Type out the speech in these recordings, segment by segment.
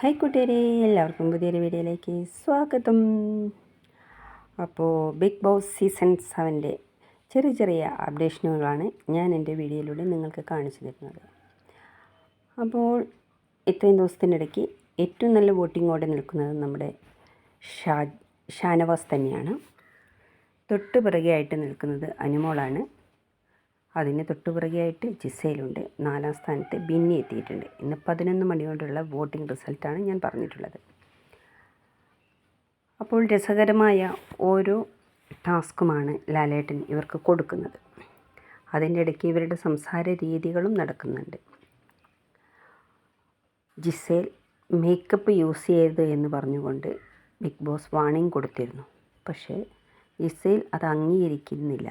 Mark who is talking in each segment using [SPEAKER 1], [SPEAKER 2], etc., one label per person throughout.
[SPEAKER 1] Hi കൂട്ടുകാരെ എല്ലാവർക്കും പുതിയൊരു വീഡിയോയിലേക്ക് സ്വാഗതം. അപ്പോൾ ബിഗ് ബോസ് സീസൺ സെവന്റെ ചെറിയ ചെറിയ അപ്ഡേഷനുകളാണ് ഞാൻ എന്റെ വീഡിയോയിലൂടെ നിങ്ങൾക്ക് കാണിച്ചു തരുന്നത്. അപ്പോൾ ഇത്രയും ദിവസത്തിനിടയ്ക്ക് ഏറ്റവും നല്ല വോട്ടിങ്ങോടെ നിൽക്കുന്നത് നമ്മുടെ ഷാ ഷാനവാസ് തന്നെയാണ്. തൊട്ട് പിറകെയായിട്ട് നിൽക്കുന്നത് അനുമോളാണ്. അതിന് തൊട്ടുപിറകെയായിട്ട് ജിസയിലുണ്ട് നാലാം സ്ഥാനത്ത് ബിന്നി എത്തിയിട്ടുണ്ട്. ഇന്ന് പതിനൊന്ന് മണിയോടുള്ള വോട്ടിംഗ് റിസൾട്ടാണ് ഞാൻ പറഞ്ഞിട്ടുള്ളത്. അപ്പോൾ രസകരമായ ഓരോ ടാസ്കുമാണ് ലാലേട്ടൻ ഇവർക്ക് കൊടുക്കുന്നത്. അതിന്റെ ഇടയ്ക്ക് ഇവരുടെ സംസാര രീതികളും നടക്കുന്നുണ്ട്. ജിസേൽ മേക്കപ്പ് യൂസ് ചെയ്യരുത് എന്ന് പറഞ്ഞുകൊണ്ട് ബിഗ് ബോസ് വാണിംഗ് കൊടുത്തിരുന്നു. പക്ഷേ ജിസേൽ അത് അംഗീകരിക്കുന്നില്ല.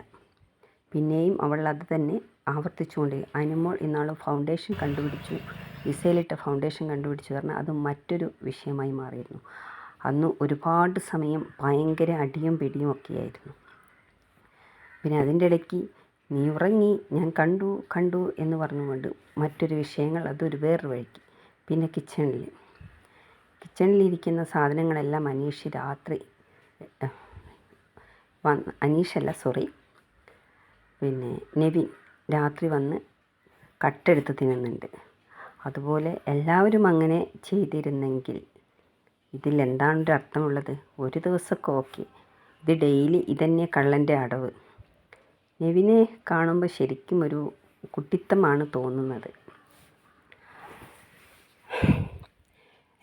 [SPEAKER 1] പിന്നെയും അവൾ അത് തന്നെ ആവർത്തിച്ചുകൊണ്ട് അനുമോൾ ഇന്നാൾ ഫൗണ്ടേഷൻ കണ്ടുപിടിച്ചു. ഇസയിലിട്ട ഫൗണ്ടേഷൻ കണ്ടുപിടിച്ചു പറഞ്ഞാൽ അത് മറ്റൊരു വിഷയമായി മാറിയിരുന്നു. അന്ന് ഒരുപാട് സമയം ഭയങ്കര അടിയും പിടിയും ഒക്കെയായിരുന്നു പിന്നെ അതിന്റെ ഇടയ്ക്ക് നീ ഉറങ്ങി ഞാൻ കണ്ടു കണ്ടു എന്ന് പറഞ്ഞുകൊണ്ട് മറ്റൊരു വിഷയങ്ങൾ അതൊരു വേറൊരു വഴിക്ക്. പിന്നെ കിച്ചണിൽ കിച്ചണിലിരിക്കുന്ന സാധനങ്ങളെല്ലാം അനീഷ് രാത്രി വന്ന് അനീഷല്ല സോറി പിന്നെ നെവിൻ രാത്രി വന്ന് കട്ടെടുത്ത് തിന്നുന്നുണ്ട്. അതുപോലെ എല്ലാവരും അങ്ങനെ ചെയ്തിരുന്നെങ്കിൽ ഇതിൽ എന്താണ് ഒരു അർത്ഥമുള്ളത്? ഒരു ദിവസമൊക്കെ ഓക്കെ. ഇത് ഡെയിലി ഇതന്നെ കള്ളന്റെ അടവ്. നെവിനെ കാണുമ്പോൾ ശരിക്കും ഒരു കുട്ടിത്തമാണ് തോന്നുന്നത്.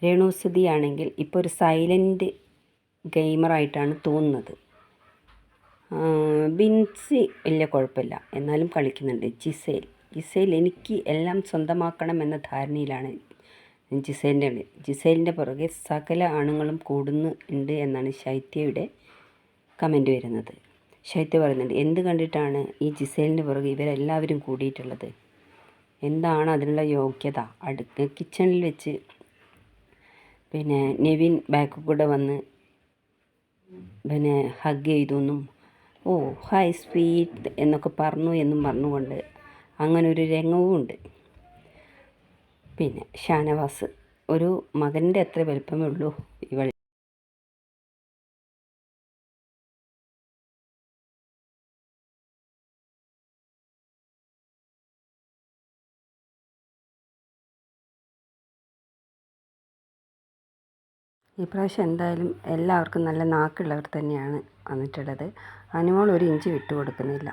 [SPEAKER 1] രേണുസുതിയാണെങ്കിൽ ഇപ്പോൾ ഒരു സൈലന്റ് ഗെയിമറായിട്ടാണ് തോന്നുന്നത്. ബിൻസി വലിയ കുഴപ്പമില്ല. എന്നാലും കളിക്കുന്നുണ്ട്. ജിസേൽ. ജിസേൽ എനിക്ക് എല്ലാം സ്വന്തമാക്കണം എന്ന ധാരണയിലാണ് ജിസേലിന്റെ ജിസേലിന്റെ പുറകെ സകല ആണുങ്ങളും കൂടുന്നു ഉണ്ട് എന്നാണ് ശൈത്യയുടെ കമന്റ് വരുന്നത്. ശൈത്യ പറയുന്നുണ്ട് എന്ത് കണ്ടിട്ടാണ് ഈ ജിസേലിന്റെ പുറകെ ഇവരെല്ലാവരും കൂടിയിട്ടുള്ളത്? എന്താണ് അതിനുള്ള യോഗ്യത? അടുത്ത് കിച്ചണിൽ വെച്ച് പിന്നെ നെവിൻ ബാക്കിൽ കൂടെ വന്ന് പിന്നെ ഹഗ് ചെയ്തു എന്നും ഓ ഹൈ സ്വീറ്റ് എന്നൊക്കെ പറഞ്ഞു എന്നും പറഞ്ഞുകൊണ്ട് അങ്ങനെ ഒരു രംഗവും ഉണ്ട്. പിന്നെ ഷാനവാസ് ഒരു മകന്റെ അത്ര വലുപ്പമേ ഉള്ളൂ ഇവൾ. ഇപ്രാവശ്യം എന്തായാലും എല്ലാവർക്കും നല്ല നാക്കുള്ളവർ തന്നെയാണ് വന്നിട്ടുള്ളത്. അനുമോൾ ഒരു ഇഞ്ച് വിട്ടു കൊടുക്കുന്നില്ല